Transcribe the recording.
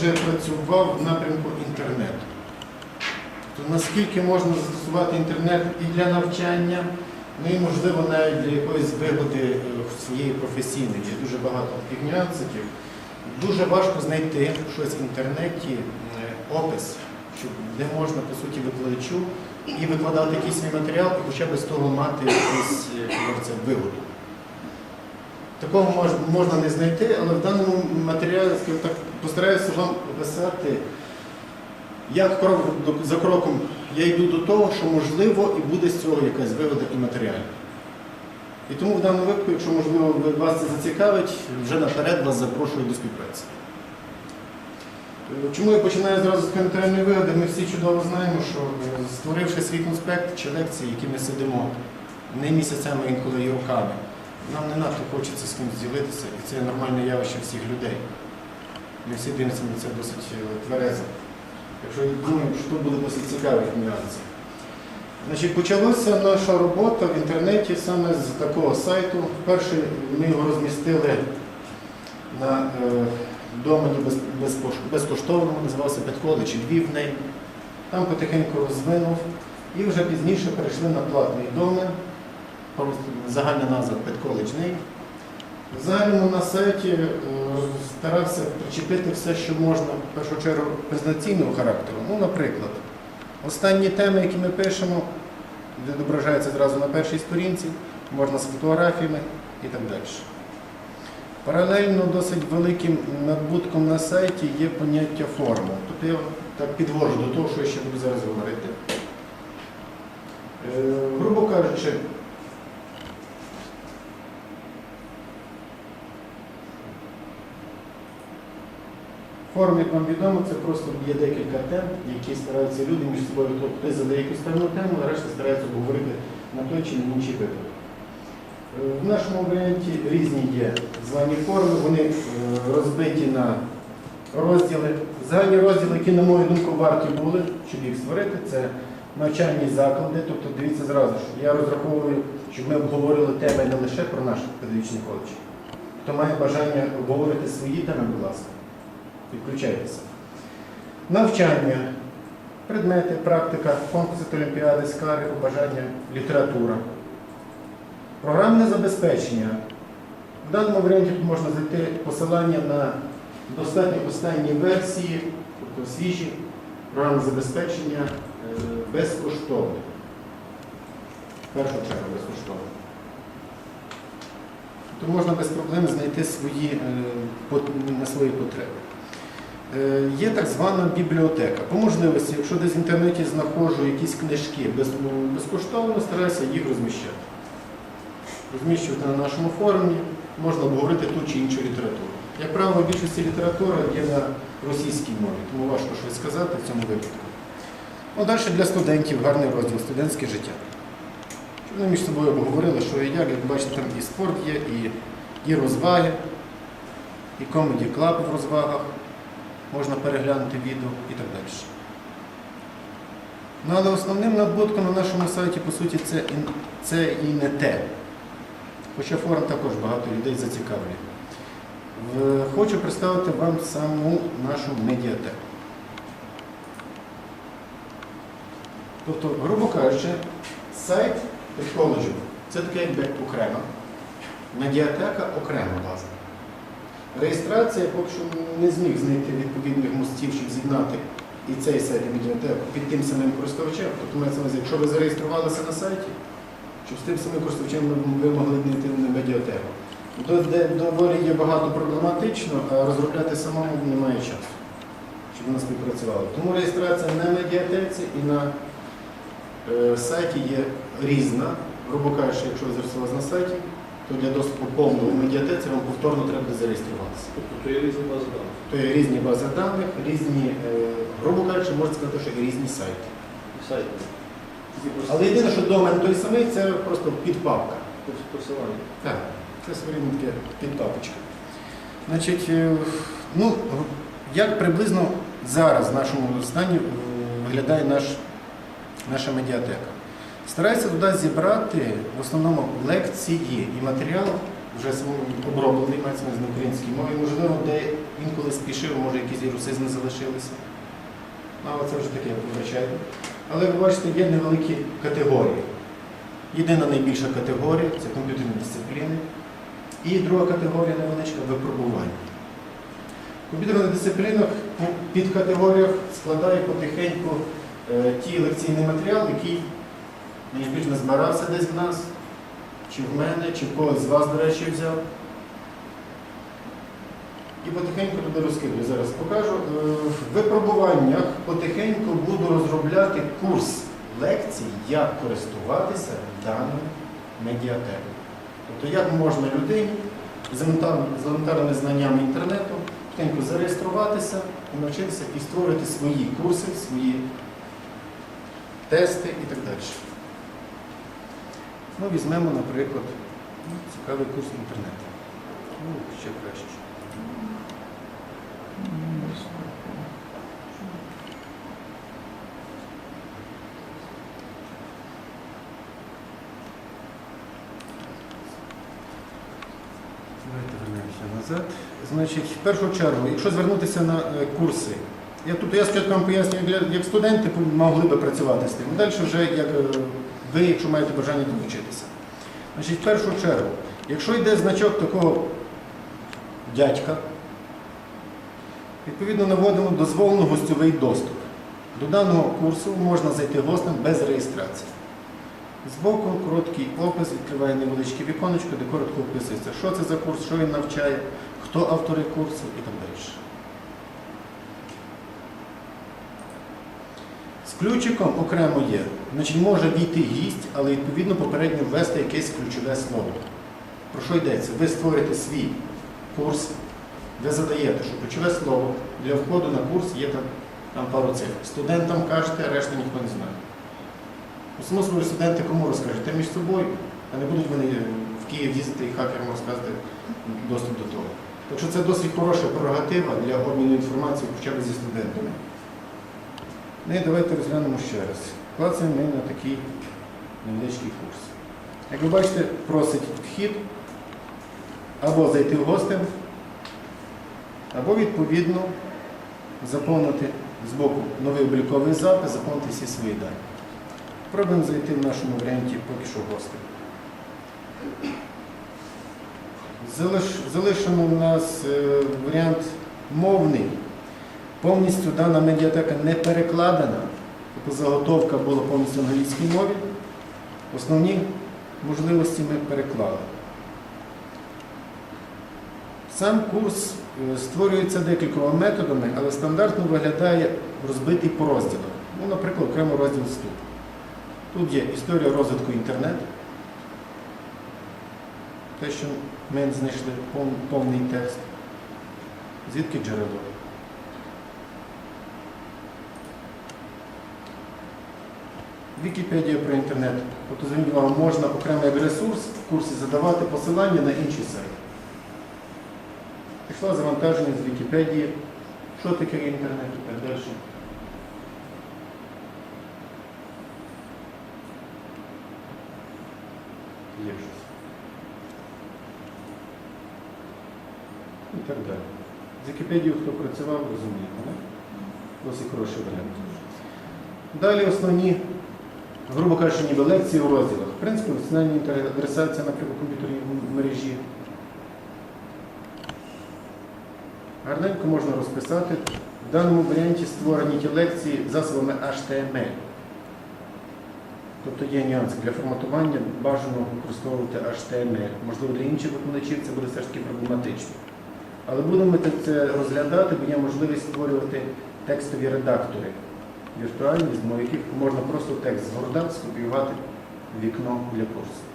вже працював в напрямку інтернету. То наскільки можна застосувати інтернет і для навчання, ну і можливо навіть для якоїсь вигоди е, своєї професійної. Є дуже багато таких нюансиків. Дуже важко знайти щось в інтернеті, е, опис, де можна по суті викладачу і викладати якийсь матеріал, і хоча б з того мати якусь е, вигоду. Такого мож, можна не знайти, але в даному матеріалі скажімо так, постараюся вам описати, як крок за кроком я йду до того, що можливо і буде з цього якась вигода і матеріальна. І тому в даному випадку, якщо можливо вас це зацікавить, вже наперед вас запрошую до співпраці. Е, Чому я починаю зразу з коментарної вигоди? Ми всі чудово знаємо, що е, створивши свій конспект чи лекції, які ми сидимо не місяцями, інколи і роками, нам не надто хочеться з кимось ділитися, і це нормальне явище всіх людей. Ми всі дивимося на це досить е, тверезо. Якщо думаю, що тут буде досить цікавих нюансів. Значить, почалася наша робота в інтернеті саме з такого сайту. Перший ми його розмістили на е, домені безкоштовному, називався Петколич Львів. Там потихеньку розвинув. І вже пізніше перейшли на платний домен. Загальна назва Петколич нейм. В загальному на сайті е, старався причепити все, що можна, в першу чергу, презентаційного характеру. Ну, наприклад, останні теми, які ми пишемо, відображаються зразу на першій сторінці, можна з фотографіями і так далі. Паралельно досить великим надбутком на сайті є поняття форму. Тобто я так підвожу до того, що я ще буду зараз говорити. Е, грубо кажучи, Форум, як вам відомо, це просто є декілька тем, які стараються люди між собою, тобто хтось якусь певну тему, а решта стараються обговорити на той чи на інший випадок. Е, В нашому варіанті різні є звані форми, вони е, розбиті на розділи. Загальні розділи, які, на мою думку, варті були, щоб їх створити, це навчальні заклади. Тобто, дивіться зразу, що я розраховую, щоб ми обговорили теми не лише про наш педагогічний коледж. Хто має бажання обговорити свої теми, будь ласка. Підключайтеся. Навчання, предмети, практика, конкурси олімпіади, скарги, побажання, література. Програмне забезпечення. В даному варіанті можна знайти посилання на достатньо останні версії, тобто свіжі програмне забезпечення е, безкоштовне. Першу чергу безкоштовне. То можна без проблем знайти свої, е, на свої потреби. Е, Є так звана бібліотека. По можливості, якщо десь в інтернеті знаходжу якісь книжки безкоштовно, стараюся їх розміщати. Розміщувати на нашому форумі, можна обговорити ту чи іншу літературу. Як правило, більшості література є на російській мові, тому важко щось сказати в цьому випадку. Ну, далі для студентів гарний розділ студентське життя. Вони між собою обговорили, що і як, як бачите, там і спорт є, і, і розваги, і комеді клаб в розвагах можна переглянути відео і так далі. Ну, але основним надбутком на нашому сайті, по суті, це, і- це і не те. Хоча форум також багато людей зацікавлює. Хочу представити вам саму нашу медіатеку. Тобто, грубо кажучи, сайт коледжу це таке якби окрема, медіатека окрема база. Реєстрація поки що не зміг знайти відповідних мостів, щоб з'єднати і цей сайт і медіатеку під тим самим користувачем. Тобто, якщо ви зареєструвалися на сайті, щоб з тим самим користувачем ви- могли знайти на. Де доволі є багато проблематично, а розробляти самому немає часу, щоб вона співпрацювала. Тому реєстрація на медіатеці і на е, сайті є різна. Грубо кажучи, якщо ви зареєструвалися на сайті, то для доступу повного в медіатеці вам повторно треба зареєструватися. Тобто то є різні бази даних. То є різні бази даних, різні, е, грубо кажучи, можна сказати, що і різні сайти. Сайт. Але єдине, що домен той самий, це просто підпапка. посилання. Так, це своєрідна таке підпапочка. Значить, е, ну, як приблизно зараз в нашому стані е, виглядає наш, наша медіатека? Стараюся туди зібрати в основному лекції і матеріал вже оброблений мається на українській мові, можливо, де інколи спішив, може якісь вірусизми залишилися. Ну, Але це вже таке звичайно. Але ви бачите, є невеликі категорії. Єдина найбільша категорія це комп'ютерні дисципліни. І друга категорія невеличка випробування. В комп'ютерних дисциплінах по підкатегоріях складає потихеньку е, ті лекційний матеріал, який найбільш не збирався десь в нас, чи в мене, чи в когось з вас, до речі, взяв. І потихеньку туди розкидую. Зараз покажу. Е, В випробуваннях потихеньку буду розробляти курс лекцій, як користуватися даною медіатекою. Тобто, як можна людині з елементарними знаннями інтернету потихеньку зареєструватися і навчитися і створити свої курси, свої тести і так далі. Ну, візьмемо, наприклад, цікавий курс інтернету. Ну, ще краще. Давайте вернемося назад. Значить, в першу чергу, якщо звернутися на е, курси, я тут я спочатку вам пояснюю, як- як студенти могли би працювати з тим. Далі вже як е, ви, якщо маєте бажання долучитися. Значить, в першу чергу, якщо йде значок такого дядька, відповідно наводимо дозволений гостьовий доступ. До даного курсу можна зайти гостем без реєстрації. Збоку короткий опис відкриває невеличке віконечко, де коротко описується, що це за курс, що він навчає, хто автори курсу і так далі. З ключиком окремо є. Значить, може війти гість, але відповідно попередньо ввести якесь ключове слово. Про що йдеться? Ви створюєте свій курс, ви задаєте, що ключове слово для входу на курс є там, там пару цифр. Студентам кажете, а решта ніхто не знає. Ну, Само собою студенти кому розкажуть? Та між собою, а не будуть вони в Київ їздити і хакерам розказати доступ до того. Так що це досить хороша прерогатива для обміну інформацією хоча б зі студентами. Ну і давайте розглянемо ще раз. Клацаємо ми на такий невеличкий курс. Як ви бачите, просить вхід або зайти в гостем, або відповідно заповнити з боку новий обліковий запис, заповнити всі свої дані. Пробуємо зайти в нашому варіанті поки що гостем. Залиш- Залишено у нас е, варіант мовний. Повністю дана медіатека не перекладена, тобто заготовка була повністю в англійській мові. Основні можливості ми переклали. Сам курс е, створюється декількома методами, але стандартно виглядає розбитий по розділах. Ну, наприклад, окремо розділ вступ. Тут є історія розвитку інтернету. Те, що ми знайшли повний текст. Звідки джерело? Вікіпедія про інтернет. Тобто, увагу, можна окремо як ресурс в курсі задавати посилання на інший сайт. Пішло завантаження з Вікіпедії, що таке інтернет і так далі. Є щось. І так далі. З Вікіпедією, хто працював, розуміє, не? досить хороший варіант. Далі основні, грубо кажучи, ніби лекції у розділах. В принципі, національна адресація, наприклад, комп'ютерній мережі. Гарненько можна розписати. В даному варіанті створені ті лекції засобами HTML. Тобто є нюанси для форматування, бажано використовувати HTML. Можливо, для інших викладачів це буде все ж таки проблематично. Але будемо це розглядати, бо є можливість створювати текстові редактори віртуальні, з яких можна просто текст згордати, скопіювати вікно для курсу.